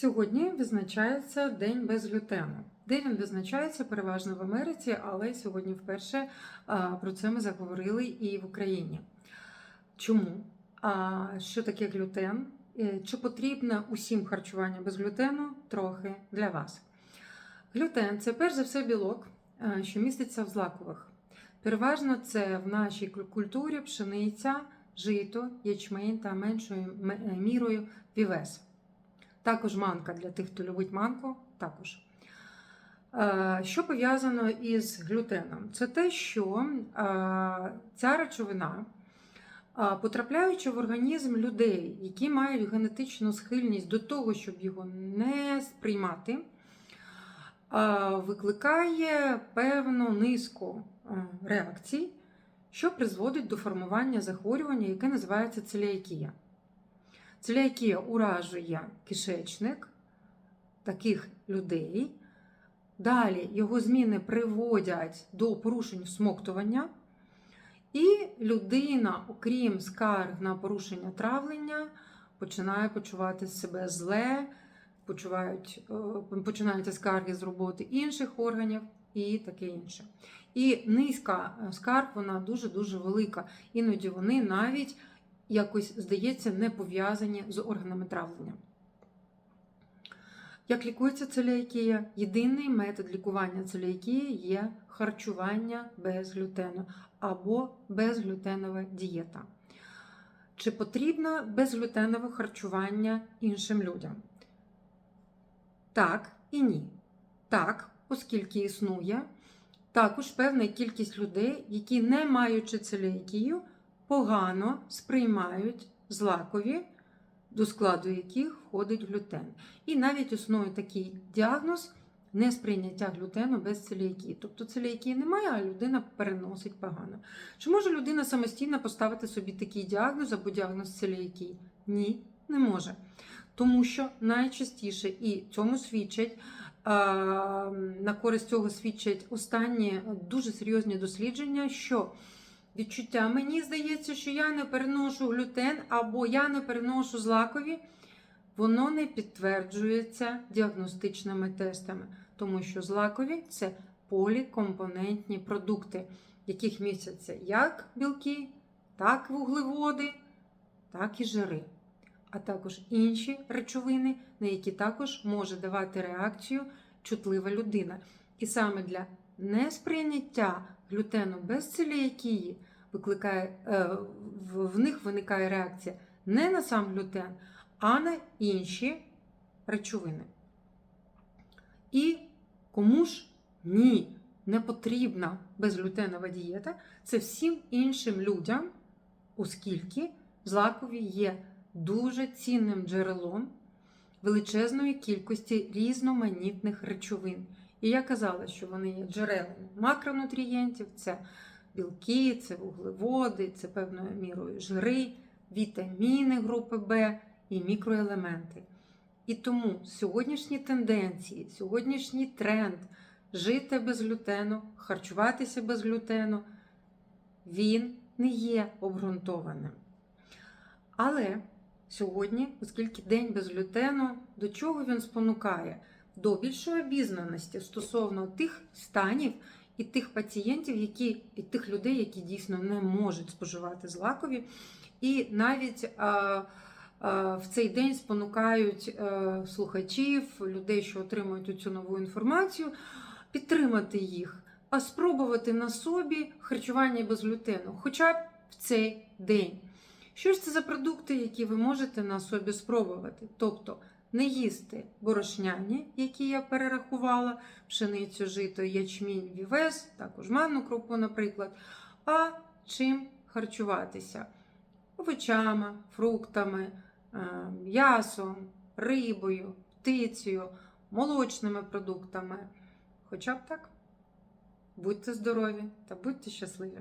Сьогодні відзначається День без глютену. Де він відзначається переважно в Америці, але сьогодні вперше про це ми заговорили і в Україні. Чому? А, що таке глютен? Е, Чи потрібне усім харчування без глютену? Трохи для вас. Глютен це перш за все білок, е, що міститься в злакових. Переважно це в нашій культурі пшениця, жито, ячмень та меншою е, мірою вівес. Також манка для тих, хто любить манку, також. Е, Що пов'язано із глютеном? Це те, що е, ця речовина, е, потрапляючи в організм людей, які мають генетичну схильність до того, щоб його не сприймати, викликає певну низку реакцій, що призводить до формування захворювання, яке називається целіакія. Целіакія уражує кишечник таких людей. Далі його зміни приводять до порушень всмоктування, і людина, окрім скарг на порушення травлення, починає почувати себе зле, почувають, е, починаються скарги з роботи інших органів і таке інше. І низка е, скарг вона дуже-дуже велика. Іноді вони навіть якось, здається, не пов'язані з органами травлення. Як лікується целіакія? Єдиний метод лікування целіакії є харчування без глютену або безглютенова дієта. Чи потрібно безглютенове харчування іншим людям? Так і ні. Так, оскільки існує також певна кількість людей, які, не маючи целіакію, погано сприймають злакові, до складу яких входить глютен. І навіть існує такий діагноз несприйняття глютену без целіакії. Тобто целіакії немає, а людина переносить погано. Чи може людина самостійно поставити собі такий діагноз або діагноз целіакії? Ні, не може. Тому що найчастіше і цьому свідчать. На користь цього свідчать останні дуже серйозні дослідження, що відчуття мені здається, що я не переношу глютен або я не переношу злакові, воно не підтверджується діагностичними тестами, тому що злакові це полікомпонентні продукти, яких містяться як білки, так вуглеводи, так і жири, а також інші речовини, на які також може давати реакцію чутлива людина. І саме для несприйняття глютену без целіакії викликає, е, в, в них виникає реакція не на сам глютен, а на інші речовини. І кому ж ні, не потрібна безглютенова дієта, це всім іншим людям, оскільки злакові є дуже цінним джерелом величезної кількості різноманітних речовин. І я казала, що вони є джерелами макронутрієнтів, це білки, це вуглеводи, це певною мірою жири, вітаміни групи В і мікроелементи. І тому сьогоднішні тенденції, сьогоднішній тренд жити без глютену, харчуватися без глютену, він не є обґрунтованим. Але сьогодні, оскільки день без глютену, до чого він спонукає? До більшої обізнаності стосовно тих станів і тих пацієнтів, які, і тих людей, які дійсно не можуть споживати злакові, і навіть а, а, в цей день спонукають а, слухачів, людей, що отримують цю нову інформацію, підтримати їх, а спробувати на собі харчування без глютену, хоча б в цей день. Що ж це за продукти, які ви можете на собі спробувати? Тобто не їсти борошняні, які я перерахувала, пшеницю, жито, ячмінь, вівес, також манну крупу, наприклад, а чим харчуватися? Овочами, фруктами, е, м'ясом, рибою, птицею, молочними продуктами. Хоча б так. Будьте здорові та будьте щасливі!